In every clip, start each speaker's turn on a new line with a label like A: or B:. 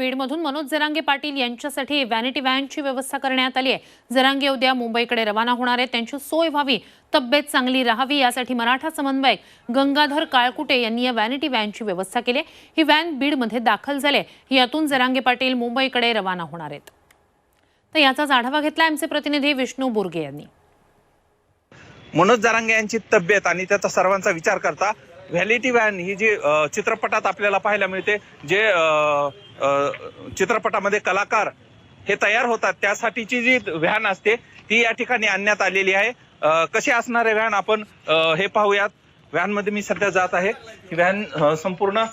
A: बीडमधून मनोज जरांगे पाटील यांच्यासाठी व्हॅनिटी व्हॅनची व्यवस्था करण्यात आली आहे. जरांगे उद्या मुंबईकडे रवाना होणार आहेत. त्यांची सोय व्हावी तब्येत चांगली राहावी यासाठी मराठा समन्वयक गंगाधर काळकुटे यांनी या व्हॅनिटी व्हॅनची व्यवस्था केली आहे. ही व्हॅन बीडमध्ये दाखल झाले यातून जरांगे पाटील मुंबईकडे रवाना होणार आहेत. तर याचाच आढावा घेतला आमचे प्रतिनिधी विष्णू बुर्गे यांनी.
B: मनोज जरांगे यांची तब्येत आणि त्याचा सर्वांचा विचार करता व्हॅलिटी व्हॅन ही जी चित्रपटात आपल्याला पाहायला मिळते जे चित्रपटामध्ये कलाकार हे तयार होतात त्यासाठीची जी व्हॅन असते ती या ठिकाणी आणण्यात आलेली आहे. कशी असणारे व्हॅन आपण हे पाहूयात. व्हॅनमध्ये मी सध्या जात आहे. ही व्हॅन संपूर्ण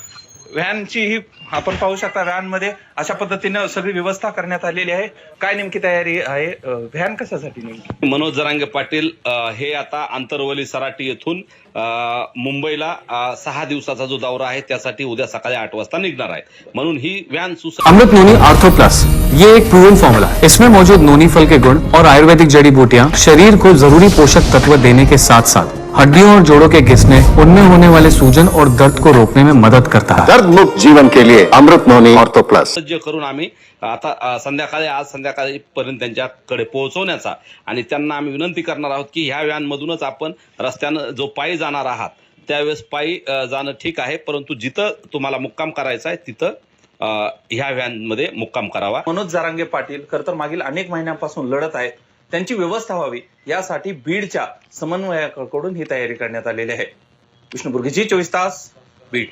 B: व्हॅनची ही आपण पाहू शकता व्हॅनमध्ये अशा पद्धतीनं सगळी व्यवस्था करण्यात आलेली आहे. काय नेमकी तयारी आहे? व्हॅन कशासाठी नेमकी?
C: मनोज जरांगे पाटील हे आता आंतरवली सराटी येथून मुंबईला सहा दिवसाचा जो दौरा आहे त्यासाठी उद्या सकाळी आठ वाजता निघणार आहे. म्हणून ही व्हॅन सुस
D: अमृत नोनी आर्थो प्लस ये एक प्रूवन फॉर्मूला इसमें मौजूद नोनी फल के गुण और आयुर्वेदिक जड़ी बूटियाँ शरीर को जरूरी पोषक तत्व देने के साथ साथ हड्डियों और जोड़ों के घिसने उनमें होने वाले सूजन और दर्द को रोकने में मदद करता है।
E: दर्द मुक्त जीवन के लिए अमृत नोनी ऑर्थो प्लस।
C: सज्ज करून आम्ही आता संध्याकाळी आज संध्याकाळी पर्यंत त्यांच्याकडे पोहोचवण्याचा आणि त्यांना आम्ही विनंती करणार आहोत की ह्या व्हॅन मधूनच आपण रस्त्यानं जो पायी जाणार आहात त्यावेळेस पायी जाणं ठीक आहे परंतु जिथं तुम्हाला मुक्काम करायचा आहे तिथं ह्या व्हॅनमध्ये मुक्काम करावा.
B: मनोज जारांगे पाटील खर तर मागील अनेक महिन्यांपासून लढत आहेत त्यांची व्यवस्था व्हावी यासाठी बीडच्या समन्वयाकडून ही तयारी करण्यात आलेली आहे. विष्णुबुर्गीची चोवीस तास बीड.